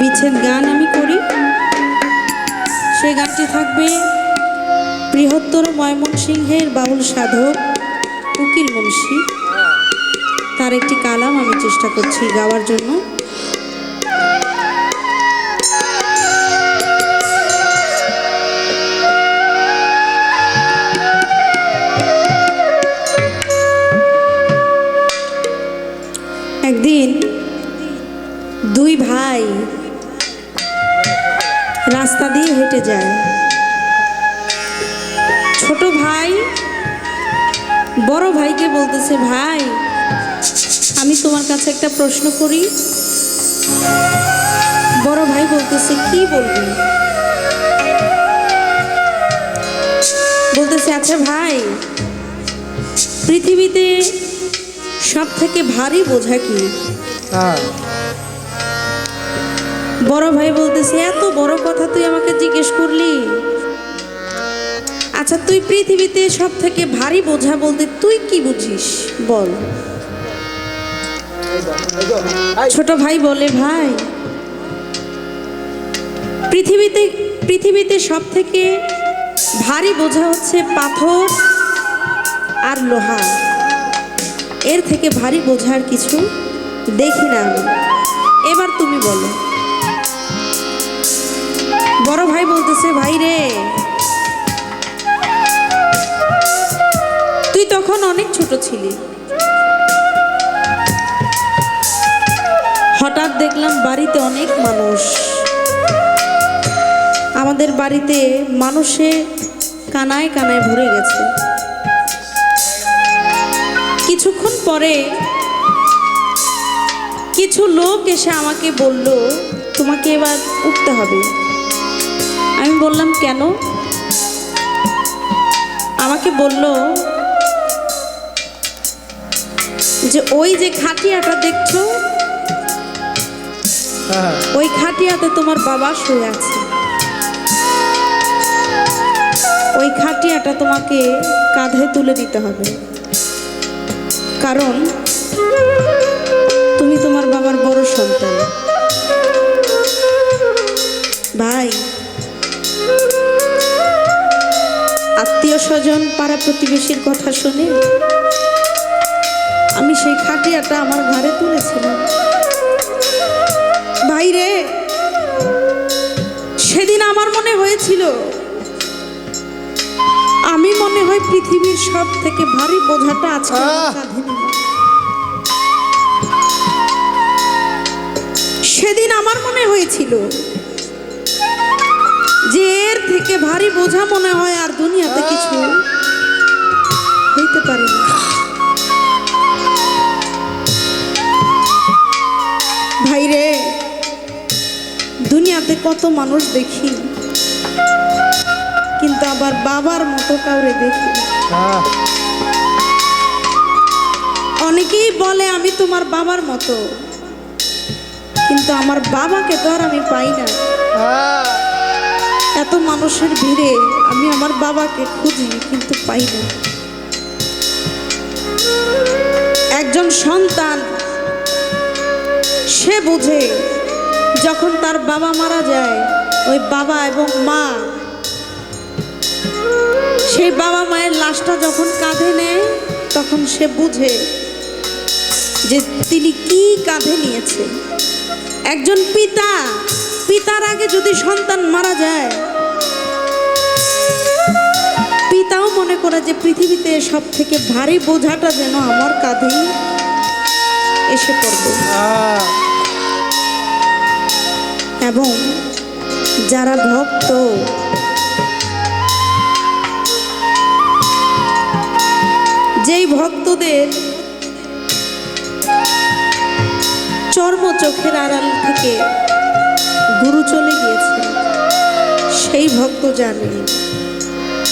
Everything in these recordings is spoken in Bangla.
বিচ্ছেদ গান আমি করি। সেই গানটি থাকবে বৃহত্তর ময়মনসিংহের বাউল সাধক উকিল মুন্সি। তার একটি কালাম আমি চেষ্টা করছি গাওয়ার জন্য। একদিন দুই ভাই রাস্তা দিয়ে হেঁটে যায়। ছোট ভাই, বড় ভাইকে বলতেছে, ভাই, আমি তোমার কাছে একটা প্রশ্ন করি। বড় ভাই বলতেছে, কি বলবি? বলতেছে আচ্ছা ভাই, পৃথিবীতে সব থেকে ভারী বোঝা কি? হ্যাঁ। বড় ভাই বলতেছে, এত বড় কথা তুই আমাকে জিজ্ঞেস করলি? আচ্ছা তুই পৃথিবীতে সব থেকে ভারী বোঝা বলতে তুই কি বুঝিস? বল। ছোট ভাই বলে, ভাই, পৃথিবীতে পৃথিবীতে সব থেকে ভারী বোঝা হচ্ছে পাথর আর লোহা। এর থেকে ভারী বোঝার কিছু দেখি না আমি। এবার তুমি বলো। বড় ভাই বলতেছে, ভাই রে। তুই তখন অনেক ছোট ছিলি। হঠাৎ দেখলাম বাড়িতে অনেক মানুষ। আমাদের বাড়িতে মানুষে কানায় কানায় ভরে গেছে। কিছুক্ষণ পরে কিছু লোক এসে আমাকে বলল, তোমাকে এবার উঠতে হবে। আমি বললাম কেন? আমাকে বলল যে ওই যে খাটিয়াটা দেখছ হ্যাঁ। ওই খাটিয়াতে তোমার বাবা শুয়ে আছে। ওই খাটিয়াটা তোমাকে কাঁধে তুলে দিতে হবে। কারণ তুমি তোমার বাবার বড় সন্তান। ভাই আত্মীয় স্বজন পাড়া প্রতিবেশীর কথা শুনে আমি সেই খাটিয়াটা আমার ঘরে তুলেছিলাম ভাই রে সেদিন আমার মনে হয়েছিল আমি মনে হয় পৃথিবীর সব থেকে ভারী বোঝাটা আজকে নিলাম। সেদিন আমার মনে হয়েছিল থেকে ভারী বোঝা মনে হয় আর দুনিয়াতে কিছু হইতে পারে না। ভাই রে দুনিয়াতে কত মানুষ দেখি, কিন্তু আবার বাবার মতো কাউরে দেখি। অনেকেই বলে আমি তোমার বাবার মতো, কিন্তু আমার বাবাকে তো আর আমি পাই না। এত মানুষের ভিড়ে আমি আমার বাবাকে খুঁজি, কিন্তু পাই না। একজন সন্তান, সে বুঝে, যখন তার বাবা মারা যায়, ওই বাবা এবং মা, সেই বাবা মায়ের লাশটা যখন কাঁধে নেয়, তখন সে বুঝে যে তিনি কি কাঁধে নিয়েছে। একজন পিতা পিতার আগে যদি সন্তান মারা যায়, পিতাও মনে করে যে পৃথিবীতে সব থেকে ভারী বোঝাটা যেন আমার কাঁধেই এসে পড়বে। এবং যারা ভক্ত, যেই ভক্তদের চর্ম চোখের আড়াল থেকে গুরু চলে গিয়েছে। সেই ভক্ত জানে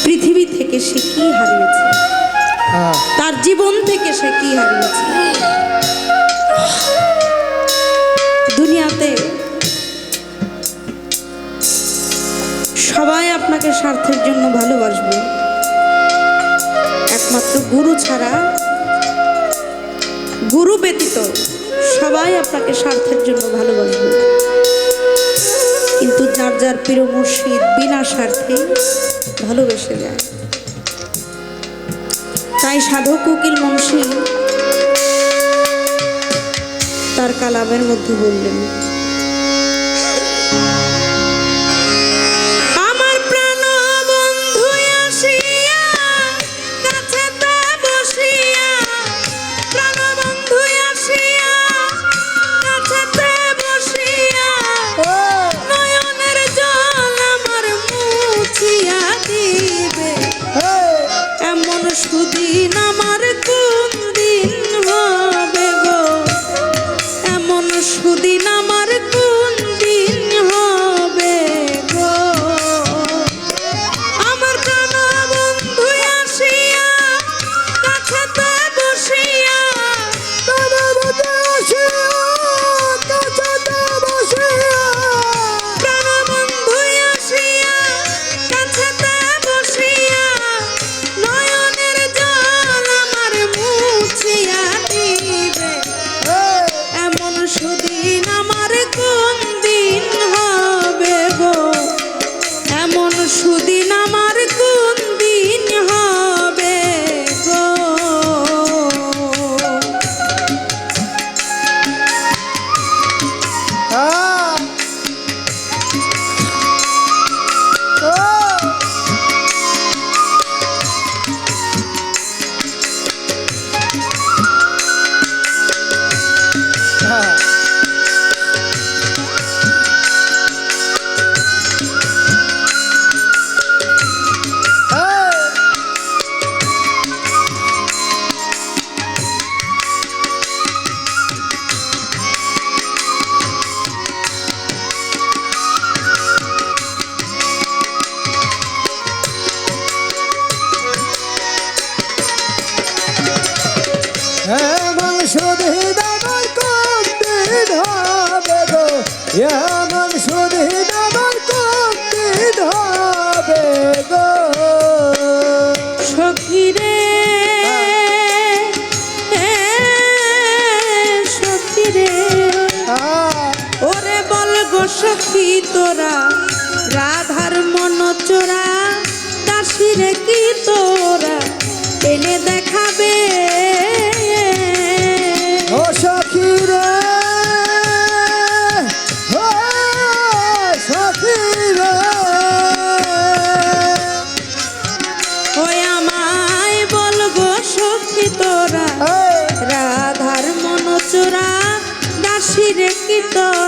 পৃথিবী থেকে সে কি হারিয়েছে। হ্যাঁ। তার জীবন থেকে সে কি হারিয়েছে। দুনিয়াতে সবাই আপনাকে স্বার্থের জন্য ভালোবাসবে। একমাত্র গুরু ছাড়া গুরু ব্যতীত সবাই আপনাকে স্বার্থের জন্য ভালোবাসবে। কিন্তু যার যার প্রিয় মুর্শিদ বিনা স্বার্থে ভালোবেসে যায়। তাই সাধক উকিল মুন্সী তার কালামের মধ্যে বললেন এমন শুধু আমার গো। সখীরে সখীরে ওরে বল গো সখী তোরা রাধার মন চোরা দাসিরে কি তোরা পেলে দেখাবে though.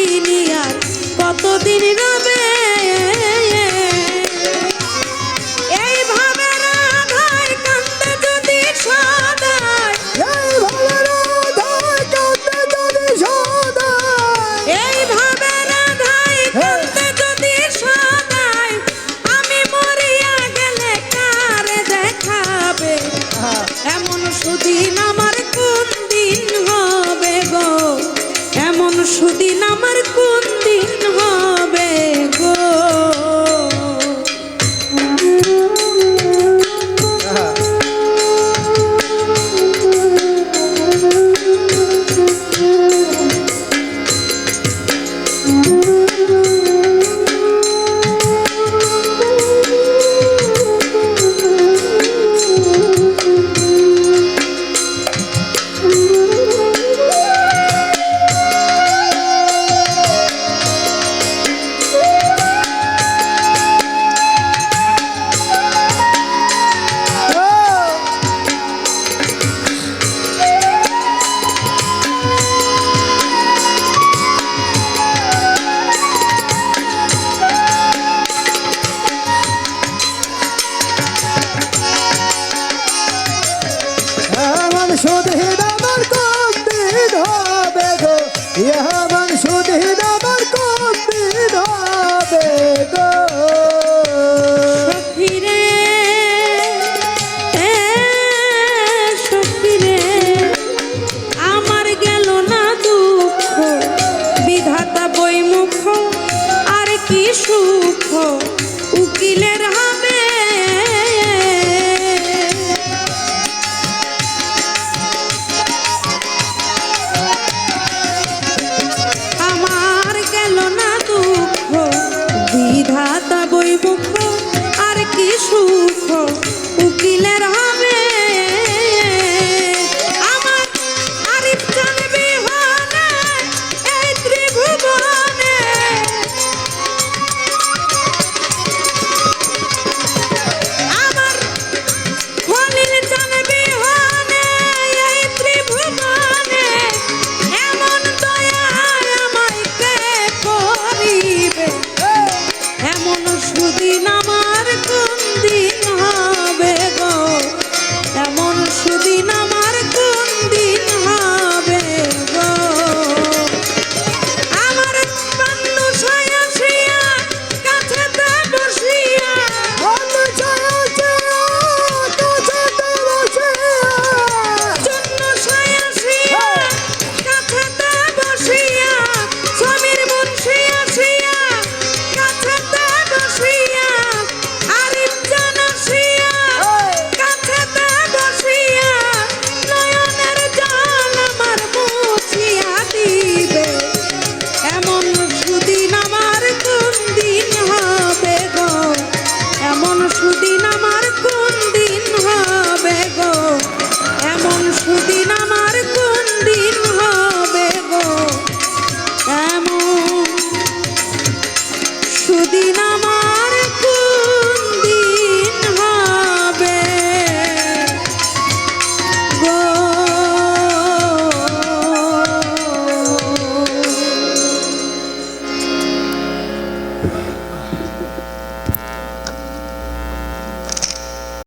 কাহিনী আর কতদিন